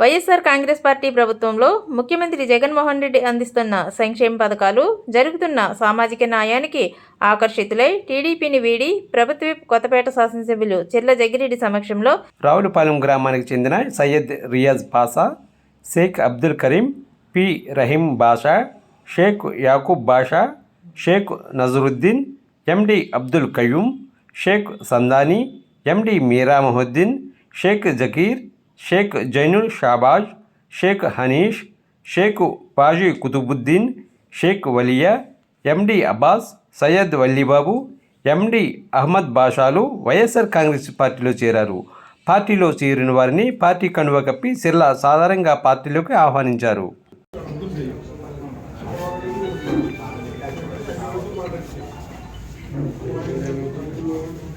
YSR Congress party ప్రభుత్వంలో ముఖ్యమంత్రి జగన్మోహన్ రెడ్డి అందిస్తున్న సంక్షేమ పథకాలు జరుగుతున్న సామాజిక న్యాయానికి ఆకర్షితులై టీడీపీని వీడి ప్రభుత్వ కొత్తపేట శాసనసభ్యులు చెర్ల జగిరెడ్డి సమక్షంలో రావులపాలెం గ్రామానికి చెందిన Syed Riyaz Basha Shaik Abdul Kareem P Raheem Basha Shaik Yakub Basha Shaik Nazaruddin MD Abdul Qayyum Shaik Sandani MD Meera Mohiddin Shaik Zakir Shaik Zainul Shahbaz Shaik Hanish Shaik Paji Qutubuddin Shaik Valiya MD Abbas Syed Vallibabu MD Ahmed బాషాలు YSR Congress పార్టీలో చేరారు. పార్టీలో చేరిన వారిని party కండువ కప్పి సిర్లా సాధారణంగా పార్టీలోకి ఆహ్వానించారు.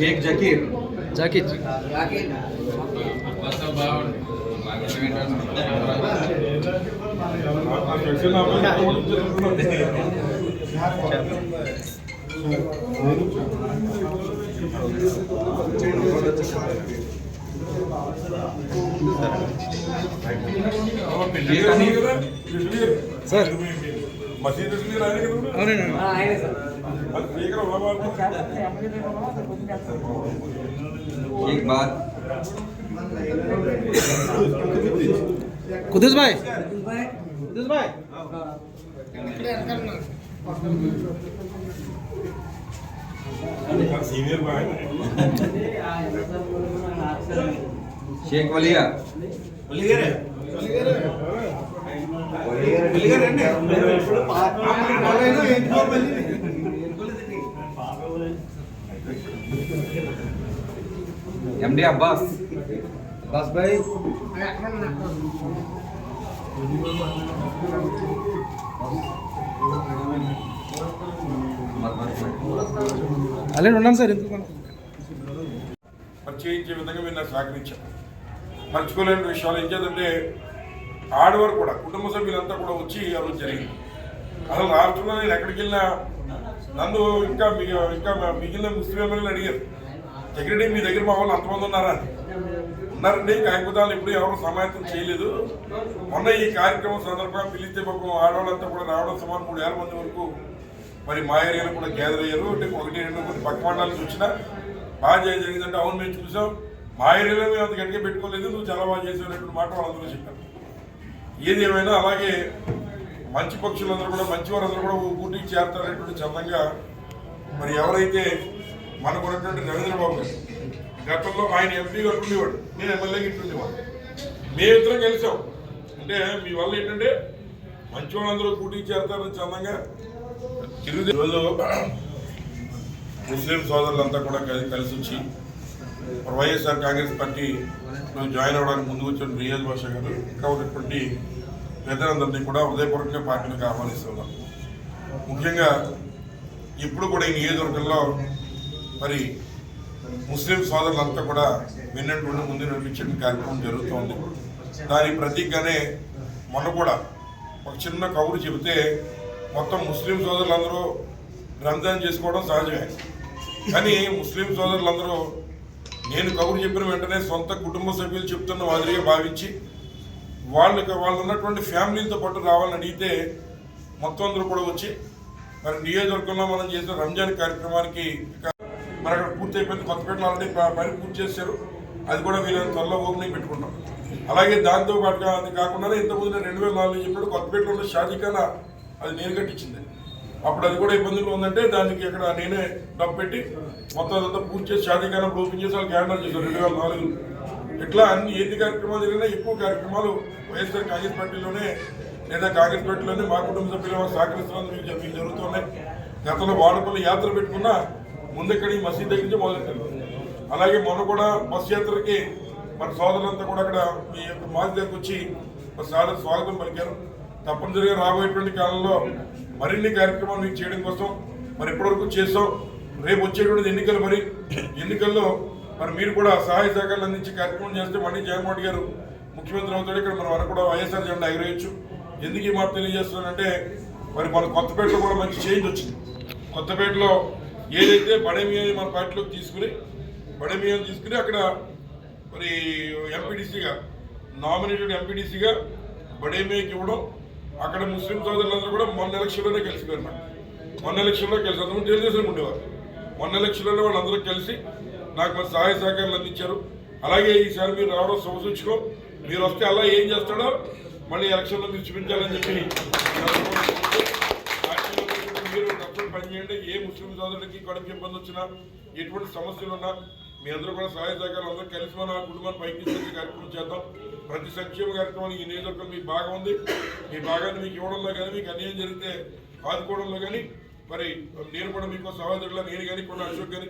మొహమ్మద్దీన్ మీరా మొహిద్దీన్ షేక్ జకీర్ జాకిర్ షేక్ హనీఫ్ సార్ మసీద్ అవునండి షేక్ బాద్ కుదుస్ భాయ్ కుదుస్ భాయ్ సీనియర్ బాయ్ షేక్ వలియా ఎండి అబ్బాస్ అబ్బాస్ భాయ్ అలాగే ఉన్నాను సార్ ఎందుకు? పరిచయించే విధంగా మీరు నాకు సహకరించారు. మర్చిపోలేని విషయాలు ఏం చేద్దంటే ఆడవారు కూడా కుటుంబ సభ్యులంతా కూడా వచ్చి ఆ రోజు జరిగింది. అసలు రాష్ట్రంలో నేను ఎక్కడికి వెళ్ళినా నన్ను ఇంకా ఇంకా మిగిలిన ముస్లిం ఎమ్మెల్యేలు అడిగారు. సెక్రటరీ మీ దగ్గర మా వాళ్ళు అంతమంది ఉన్నారా? ఉన్నారండి కాకపోతే ఇప్పుడు ఎవరు సమాయత్తం చేయలేదు. మొన్న ఈ కార్యక్రమం సందర్భంగా పిలిస్తే పాపం ఆడవాళ్ళంతా కూడా రావడం సుమారు మూడు వేల మంది వరకు మరి మా ఏరియాలో కూడా గ్యాదర్ అయ్యారు. అంటే ఒకటి రెండు కొన్ని పక్క మండలాలు చూసినా బాగా జరిగిందంటే అవును మేము చూసాం. మా ఏరియాలో మేము అంత గట్టిగా పెట్టుకోలేదు. నువ్వు చాలా బాగా చేసేటువంటి మాట వాళ్ళందరూ చెప్పారు. ఏది ఏమైనా అలాగే మంచి పక్షులందరూ కూడా మంచి వారందరూ కూడా ఊటికి చేరతారనేటువంటి చందంగా మరి ఎవరైతే మనకు ఉన్నటువంటి రవీంద్ర బాబు గారు. గతంలో ఆయన ఎంపీగా ఉండేవాడు నేను ఎమ్మెల్యేగా ఇంటుండేవాడు మేమిద్దరం కలిసాం. అంటే మీ వల్ల ఏంటంటే మంచి వాళ్ళందరూ పోటీ చేరతారని చందంగా తిరుగు రోజు ముస్లిం సోదరులంతా కూడా కలిసి వచ్చి వైఎస్ఆర్ కాంగ్రెస్ పార్టీ జాయిన్ అవ్వడానికి ముందుకు వచ్చిన రియాజ్ భాష గారు ఇంకా ఉన్నటువంటి పెద్దలందరినీ కూడా హృదయపూర్వకంగా పార్టీలకు ఆహ్వానిస్తున్నాం. ముఖ్యంగా ఇప్పుడు కూడా ఈ నియోజకవర్గంలో మరి ముస్లిం సోదరులంతా కూడా విన్నటువంటి ముందు నడిపించే కార్యక్రమం జరుగుతోంది. దాని ప్రతీకగానే మొన్న కూడా ఒక చిన్న కబురు చెబితే మొత్తం ముస్లిం సోదరులందరూ రంజాన్ చేసుకోవడం సహజమే. కానీ ముస్లిం సోదరులందరూ నేను కబురు చెప్పిన వెంటనే సొంత కుటుంబ సభ్యులు చెప్తున్న మాదిరిగా భావించి వాళ్ళకి వాళ్ళు ఉన్నటువంటి ఫ్యామిలీతో పాటు రావాలని అడిగితే మొత్తం అందరూ కూడా వచ్చి మరి నియోజకవర్గంలో మనం చేసిన రంజాన్ కార్యక్రమానికి ఇక మరి అక్కడ పూర్తి అయిపోయింది. కొత్తపేటలో ఆల్రెడీ పని పూర్తి చేశారు. అది కూడా వీళ్ళని త్వరలో ఓపెనింగ్ పెట్టుకుంటాం. అలాగే దాంతో పాటుగా అది కాకుండా ఇంతకుముందు రెండు వేల నాలుగు చెప్పినప్పుడు కొత్తపేటలో ఉన్న షాదీఖానా అది నేను కట్టించింది. అప్పుడు అది కూడా ఇబ్బందులు ఉందంటే దానికి ఇక్కడ నేనే డబ్బు పెట్టి మొత్తం అదంతా పూర్తి చేసి షాదీఖానా ఓపెన్ చేసి వాళ్ళు క్యాన్డల్ చేశారు రెండు వేల నాలుగు ఇట్లా అన్ని ఏది కార్యక్రమాలు జరిగినా ఎక్కువ కార్యక్రమాలు వైఎస్ఆర్ కాంగ్రెస్ పార్టీలోనే లేదా కాంగ్రెస్ పార్టీలోనే మా కుటుంబ సభ్యులు మాకు సహకరిస్తున్నందుకు మీకు జరుగుతున్నాయి గతంలో వాడపల్లి యాత్ర పెట్టుకున్నా ముందెక్కడి మసీద్ దగ్గర నుంచి మొదలెట్టారు అలాగే మొన్న కూడా బస్ యాత్రకి మన సోదరులంతా కూడా అక్కడ మీ యొక్క మాజీ దగ్గరకు వచ్చి మరి సార్ స్వాగతం పలికారు. తప్పనిసరిగా రాబోయేటువంటి కాలంలో మరిన్ని కార్యక్రమాలు మీకు చేయడం కోసం మరి ఇప్పటివరకు చేస్తాం. రేపు వచ్చేటువంటి ఎన్నికలు మరి. ఎన్నికల్లో మరి మీరు కూడా సహాయ సహకారాలు అందించే కార్యక్రమం చేస్తే మళ్ళీ జగన్మోహన్ గారు ముఖ్యమంత్రి అవుతాడు. ఇక్కడ మనం వరకు కూడా వైఎస్ఆర్ జెండా ఎగరేయచ్చు. ఎందుకు ఈ మాట తెలియజేస్తున్నానంటే మరి మన కొత్తపేటలో కూడా మంచి చేంజ్ వచ్చింది. కొత్తపేటలో ఏదైతే బడేమియాని మన పార్టీలోకి తీసుకుని బడేమియాని తీసుకుని అక్కడ మరి ఎంపీడీసీగా నామినేటెడ్ ఎంపీడీసీగా బడేమియాకి ఇవ్వడం అక్కడ ముస్లిం సోదరులందరూ కూడా మొన్న ఎలక్షన్లోనే కలిసిపోయారు మరి మొన్న ఎలక్షన్లో కలిసి అందరూ తెలుగుదేశం ఉండేవారు. మొన్న ఎలక్షన్లలో వాళ్ళందరూ కలిసి నాకు మరి సహాయ సహకారాలు అందించారు. అలాగే ఈసారి మీరు రావడం శుభసూచకం మీరు వస్తే అలా ఏం చేస్తాడో మళ్ళీ ఎలక్షన్లో మీరు చూపించాలని చెప్పి తల్లిదండ్రులకి కడుపు ఇబ్బంది వచ్చినా ఎటువంటి సమస్యలు ఉన్నా మీ అందరూ కూడా సహాయ సహకారం అందరూ కలిసి మన కుటుంబాన్ని పైకి తీసుకొచ్చే కార్యక్రమం చేద్దాం. ప్రతి సంక్షేమ కార్యక్రమం ఈ నియోజకవర్గం మీ భాగం ఉంది. మీ భాగాన్ని మీకు ఇవ్వడంలో కానీ మీకు అన్యాయం జరిగితే ఆదుకోవడంలో కానీ మరి నేను కూడా మీకు సహోదరుల నేను కానీ కొన్ని అశోక్ కానీ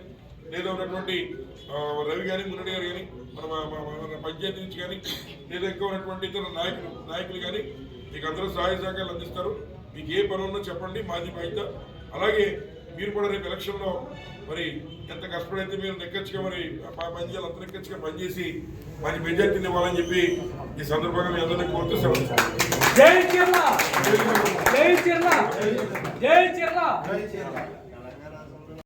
లేదా ఉన్నటువంటి రవి కానీ మున్నడి గారు కానీ మన పంచాయతీ నుంచి కానీ లేదా ఎక్కువ ఉన్నటువంటి ఇతర నాయకులు నాయకులు కానీ మీకు అందరూ సహాయ సహకారాలు అందిస్తారు. మీకు ఏ పని ఉన్నా చెప్పండి మాది బాధ్యత. అలాగే మీరు కూడా రేపు ఎలక్షన్లో మరి ఎంత కష్టపడైతే మీరు నెక్కచ్చుగా మరి పనిచేయాలి అంత నెక్కచ్చుగా పనిచేసి మంచి మెజార్టీని ఇవ్వాలని చెప్పి ఈ సందర్భంగా మీ అందరినీ కోరుతూ సెలవు జై కేరళ జై కేరళ జై కేరళ